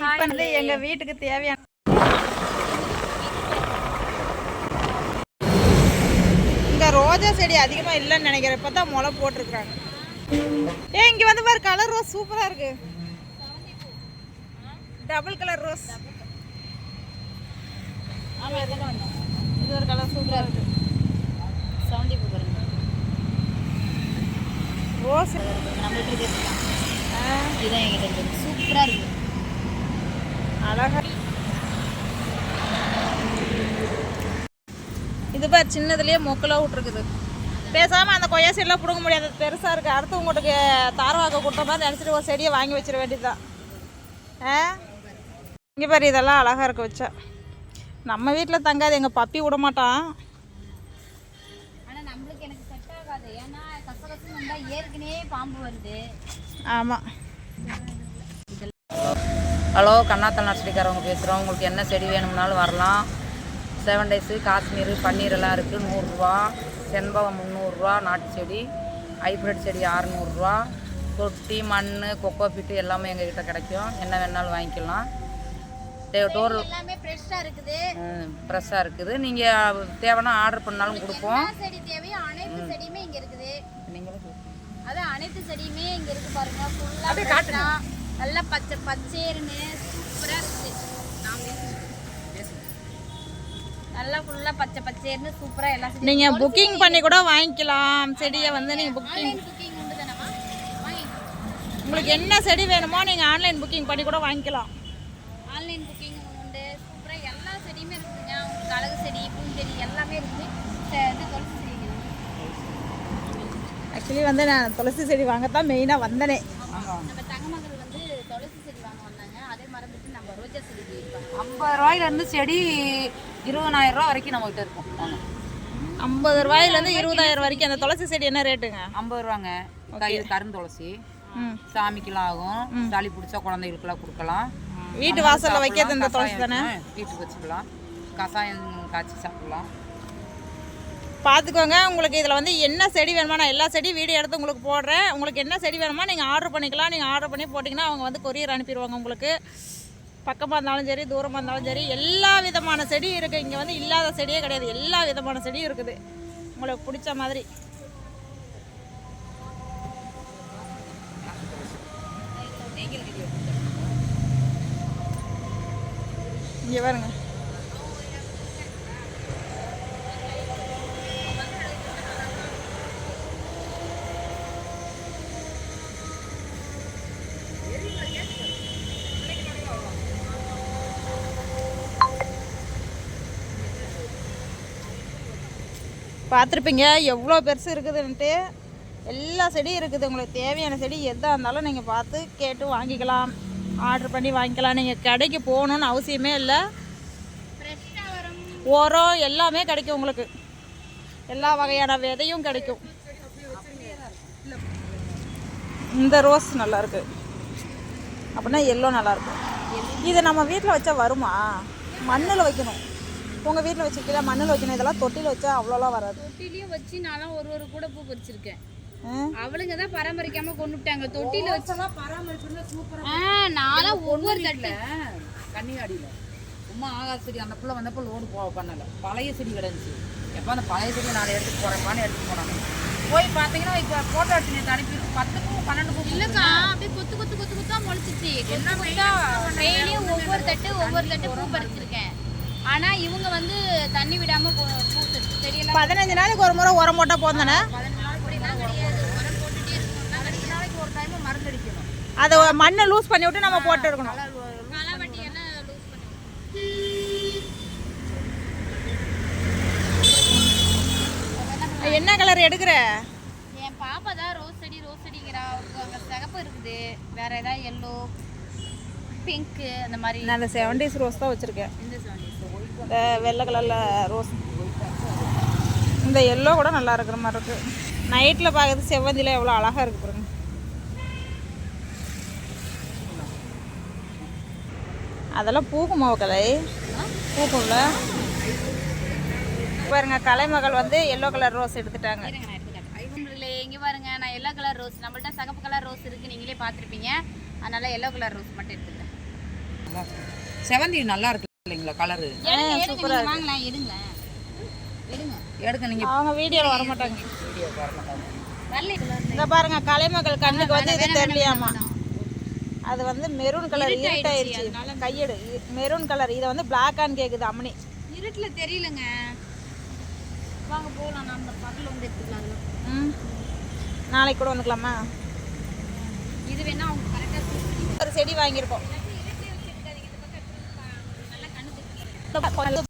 இப்போ வந்து எங்க வீட்டுக்கு தேவையான இங்க ரோஜா செடி அதிகமா இல்லைன்னு நினைக்கிறேன். இப்போ தான் முளை போட்டிருக்காங்க ஏ இங்க வந்து பாரு கலர் ரோஸ் சூப்பரா இருக்கு. டபுள் கலர் ரோஸ் இது ஒரு கலர் சூப்பரா இருக்கு. செவன்டி பூ பாருங்க. ரோஸ் இருக்கலாம் இதுதான் எங்கிட்ட இருக்குது சூப்பராக இருக்கு. அழகா. இது பார் சின்னதுலயே மொக்கலாக விட்டுருக்குது. பேசாம அந்த கொய்யா செடிலாம் பிடுங்க முடியாது. அது பெருசா இருக்கு. அடுத்து உங்களுக்கு தாரவாக்க கொடுத்த மாதிரி நினச்சிட்டு ஒரு செடியை வாங்கி வச்சிட வேண்டியதுதான். ஆ? இங்கே பாரு இதெல்லாம் அழகா இருக்கு வச்சா. நம்ம வீட்டில் தங்காது. எங்கள் பப்பி விட மாட்டான். ஆனால் ஹலோ கண்ணாத்தல் நர்சரிக்காரவங்க பேசுகிறோம் உங்களுக்கு என்ன செடி வேணும்னாலும் வரலாம். செவன் டேஸு காஷ்மீர் பன்னீர் எல்லாம் இருக்குது நூறுரூவா. செண்பகம் முந்நூறுரூவா நாட்டு செடி. ஹைப்ரிட் செடி அறநூறுரூவா. தொட்டி மண் கொக்கோ பிட்டு எல்லாமே எங்ககிட்ட கிடைக்கும். என்ன வேணாலும் வாங்கிக்கலாம். டோர் ஃப்ரெஷ்ஷாக இருக்குது. ஃப்ரெஷ்ஷாக இருக்குது. நீங்கள் தேவைன்னா ஆர்டர் பண்ணாலும் கொடுப்போம். அனைத்து செடியுமே இங்கே இருக்குது. அதான் அனைத்து செடியுமே இங்கே இருக்கு பாருங்க. ஃபுல்லாக நல்லா பச்சை பச்சேருன்னு சூப்பராக பேசுறேன். நல்லா ஃபுல்லாக பச்சை பச்சேர்னு சூப்பராக எல்லா செடியும் நீங்கள் புக்கிங் பண்ணி கூட வாங்கிக்கலாம். செடியை வந்து நீங்கள் புக்கிங் உங்களுக்கு என்ன செடி வேணுமோ நீங்கள் ஆன்லைன் புக்கிங் பண்ணி கூட வாங்கிக்கலாம். ஆன்லைன் புக்கிங் உண்டு. சூப்பராக எல்லா செடியுமே இருக்குதுங்க உங்களுக்கு அழகு செடி பூஞ்செடி எல்லாமே இருக்குது இது துளசி செடிங்க ஆக்சுவலி வந்து நான் துளசி செடி வாங்கத்தான் மெயினாக வந்தனே. நம்ம தங்கமகள் வந்து துளசி செடி வாங்க வந்தாங்க அதே மறந்துட்டு நம்ம ரோஜா செடி போயிருப்பாங்க ஐம்பது ரூபாயிலேருந்து செடி இருபதாயிரம் ரூபா வரைக்கும் நம்மகிட்ட இருக்கும். ஐம்பது ரூபாயிலேருந்து இருபதாயிரம் வரைக்கும் அந்த துளசி செடி என்ன ரேட்டுங்க? ஐம்பது ரூபாங்க. இது கருந்துளசி ம். சாமிக்கெல்லாம் ஆகும். சளி பிடிச்சா குழந்தைகளுக்கெல்லாம் கொடுக்கலாம். வீட்டு வாசலில் வைக்கிறது இந்த துளசி தானே? வீட்டுக்கு வச்சுக்கலாம். கஷாயம் காய்ச்சி சாப்பிடலாம். பார்த்துக்கோங்க. உங்களுக்கு இதில் வந்து என்ன செடி வேணுமோ நான் எல்லா செடியும் வீடியோ எடுத்து உங்களுக்கு போடுறேன். உங்களுக்கு என்ன செடி வேணுமோ நீங்கள் ஆர்டர் பண்ணிக்கலாம். நீங்கள் ஆர்டர் பண்ணி போட்டிங்கன்னா அவங்க வந்து கொரியர் அனுப்பிடுவாங்க உங்களுக்கு. பக்கமாக இருந்தாலும் சரி தூரமாக இருந்தாலும் சரி எல்லா விதமான செடியும் இருக்குது இங்கே வந்து இல்லாத செடியே கிடையாது. எல்லா விதமான செடியும் இருக்குது. உங்களுக்கு பிடிச்ச மாதிரி. இங்கே பாருங்கள் பார்த்துருப்பீங்க. எவ்வளோ பெருசு இருக்குதுன்ட்டு. எல்லா செடியும் இருக்குது. உங்களுக்கு தேவையான செடி எதாக இருந்தாலும் நீங்கள் பார்த்து கேட்டு வாங்கிக்கலாம். ஆர்டர் பண்ணி வாங்கிக்கலாம். நீங்கள் கடைக்கு போகணுன்னு அவசியமே இல்லை. உரம் எல்லாமே கிடைக்கும் உங்களுக்கு. எல்லா வகையான விதையும் கிடைக்கும். இந்த ரோஸ் நல்லாயிருக்கு அப்படின்னா எல்லோ நல்லாயிருக்கும் இதை இது நம்ம வீட்டில் வச்சா வருமா? மண்ணில் வைக்கணும். உங்கள் வீட்டில் வச்சிருக்கீங்களா மண்ணில் வைக்கணும் இதெல்லாம் தொட்டியில் வச்சா அவ்வளோலாம் வராது. தொட்டிலையும் வச்சு நான்லாம் ஒரு ஒரு கூட பூ பறிச்சிருக்கேன்? அவளுங்க தான் பராமரிக்காம கொண்டு விட்டாங்க. தொட்டில வச்சு ஆ நான்லாம் ஒவ்வொரு தட்டு கன்னியாடியில். சும்மா ஆகாத செடி அந்த பிள்ளை வந்தப்போ லோடு போ பண்ணலை. பழைய செடி கிடந்துச்சு. எப்போ அந்த பழைய செடியை நான் எடுத்துட்டு போகிறேன்ப்பான்னு எடுத்துட்டு போனாங்க. போய் பார்த்தீங்கன்னா இப்போ ஃபோட்டோ எடுத்து நேற்று அனுப்பி பத்து பூ பன்னெண்டு பூ இல்லக்கா அப்படியே கொத்து கொத்து கொத்து கொத்தா முளைச்சிச்சு. கொத்து கொத்தா டெய்லியும் ஒவ்வொரு தட்டு ஒவ்வொரு தட்டு பூ பறிச்சிருக்கேன். ஆனா இவங்க வந்து தண்ணி விடாம பூ பூத்து செடியெல்லாம் பதினஞ்சு நாளைக்கு ஒரு முறை உரம் போட்டால் போந்தானே பதினஞ்சு நாள் அப்படிலாம் கிடையாது உரம் போட்டுட்டே இருக்கணும்னா ரெண்டு நாளைக்கு ஒரு டைம் மருந்து அடிக்கணும் அதை மண்ணை லூஸ் பண்ணி விட்டு நம்ம போட்டு இருக்கணும் என்ன கலர் எடுக்கிற? என் பாப்பா தான் ரோஸ் செடி ரோஸ் செடிங்கிறா. அவருக்கு அங்கே சிகப்பு இருக்குது. வேற ஏதாவது எல்லோ பிங்க்கு அந்த மாதிரி நான் அந்த செவன்டீஸ் ரோஸ் தான் வச்சுருக்கேன். இந்த இந்த வெள்ளை கலரில் ரோஸ் இந்த எல்லோ கூட நல்லா இருக்கிற மாதிரி இருக்கு. நைட்டில் பார்க்கறது செவ்வந்தியில் எவ்வளோ அழகாக இருக்கு பாருங்க. அதெல்லாம் பூக்குமா கலை பூக்கும்ல? பாருங்க கலைமகள் வந்து எல்லோ கலர் ரோஸ் எடுத்துட்டாங்க. இங்கே பாருங்க நான் எல்லோ கலர் ரோஸ் நம்மள்ட்ட சகப்பு கலர் ரோஸ் இருக்கு நீங்களே பார்த்துருப்பீங்க. அதனால எல்லோ கலர் ரோஸ் மட்டும் இருக்கு. செவந்தி நல்லா இருக்கு. இல்லைங்களா கலரு நீங்க வாங்கலாம் எடுங்க. நீங்க அவங்க வீடியோவில் வர மாட்டாங்க. வீடியோ வர மாட்டாங்க. இங்க பாருங்க கலைமகள் கண்ணுக்கு வந்து இது தெரியலையாமா அது வந்து மெரூன் கலர் இருட்டாயிருச்சு. கையெடு மெரூன் கலர் இதை வந்து பிளாக்கான்னு கேக்குது அம்மனி இருட்டுல தெரியலங்க. வாங்க போகலாம் நம்ம பகல் வந்து எடுத்துக்கலாம். ம். நாளைக்கு கூட வந்துக்கலாமா? இது வேணா அவங்க கரெக்டாக ஒரு செடி வாங்கியிருக்கோம். 老板，我